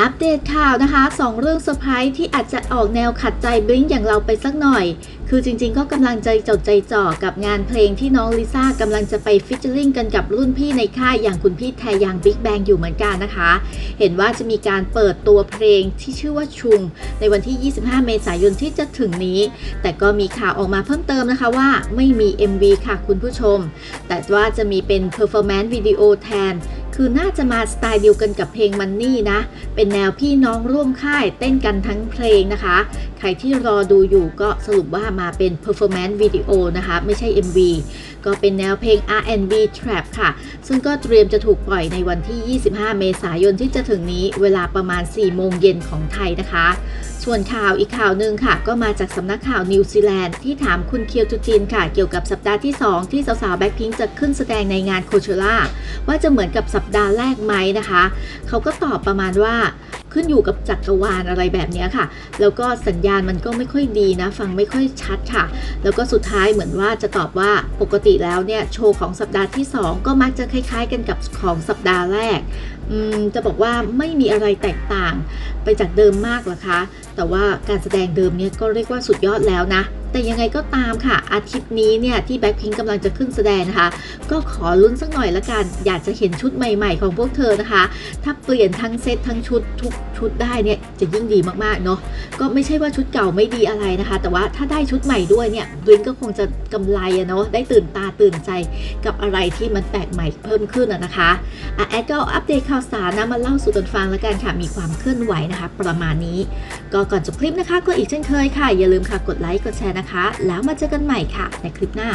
อัปเดตข่าวนะคะ 2 เรื่องเซอร์ไพรส์ที่อาจจะออกแนวขัดใจบลิงอย่างเราไปสักหน่อย คือจริงๆ ก็กำลังใจจดใจจ่อกับงานเพลงที่น้องลิซ่ากำลังจะไปฟิชเชอร์ลิงกันกับรุ่นพี่ในค่ายอย่างคุณพี่แทยังบิ๊กแบงอยู่เหมือนกันนะคะ เห็นว่าจะมีการเปิดตัวเพลงที่ชื่อว่าชุงในวันที่ 25 เมษายนที่จะถึงนี้ แต่ก็มีข่าวออกมาเพิ่มเติมนะคะว่าไม่มี MV ค่ะคุณผู้ชม แต่ว่าจะมีเป็น performance video แทน คือน่าจะมาสไตล์เดียวกันกับเพลงมันนี่นะ เป็นแนวพี่น้องร่วมค่ายเต้นกันทั้งเพลงนะคะ ใครที่รอดูอยู่ก็สรุปว่ามาเป็น performance video นะคะ ไม่ใช่ MV ก็เป็นแนวเพลง R&B Trap ค่ะ ซึ่งก็เตรียมจะถูกปล่อยในวันที่ 25 เมษายนที่จะถึงนี้เวลาประมาณ 4 โมงเย็นของไทยนะคะ ส่วนข่าวอีกข่าวหนึ่งค่ะ ก็มาจากสำนักข่าวนิวซีแลนด์ที่ถามคุณเคียวจูจินค่ะ เกี่ยวกับสัปดาห์ที่ 2 ที่สาวๆแบ็คพิงจะขึ้นแสดงในงานโคเชล่าว่าจะเหมือนกับสัปดาห์แรกไหมนะคะ เขาก็ตอบประมาณว่าขึ้นอยู่กับจักรวาลอะไรแบบนี้ค่ะ แล้วก็สัญญาณมันก็ไม่ค่อยดีนะ ฟังไม่ค่อยชัดค่ะ แล้วก็สุดท้ายเหมือนว่าจะตอบว่าปกติแล้วเนี่ยโชว์ของสัปดาห์ที่ 2 ก็มักจะคล้าย ๆ กันกับของสัปดาห์แรกจะบอกว่าไม่มีอะไรแตกต่างไปจากเดิมมากหรอคะ แต่ว่าการแสดงเดิมเนี่ยก็เรียกว่าสุดยอดแล้วนะ แต่ยังไงก็ตามค่ะ อาทิตย์นี้เนี่ย ที่แบ็คพิงกำลังจะขึ้นแสดงนะคะ ก็ขอลุ้นสักหน่อยละกัน อยากจะเห็นชุดใหม่ๆ ของพวกเธอนะคะ ถ้าเปลี่ยนทั้งเซตทั้งชุดทุกชุดได้เนี่ย จะยิ่งดีมากๆเนาะก็ไม่ใช่ว่าชุดเก่าไม่ดีอะไรนะคะ แต่ว่าถ้าได้ชุดใหม่ด้วยเนี่ยดริงก็คงจะกำไรอะเนาะได้ตื่นตาตื่นใจกับอะไรที่มันแปลกใหม่เพิ่มขึ้นอะนะคะอะแอดก็อัปเดตข่าวสารนะมาเล่าสู่กันฟังแล้วกันค่ะมีความเคลื่อนไหวนะคะ ประมาณนี้ ก็ก่อนจบคลิปนะคะ ก็อีกเช่นเคยค่ะอย่าลืมค่ะกดไลค์กดแชร์นะนะคะ แล้วมาเจอกันใหม่ค่ะ ในคลิปหน้า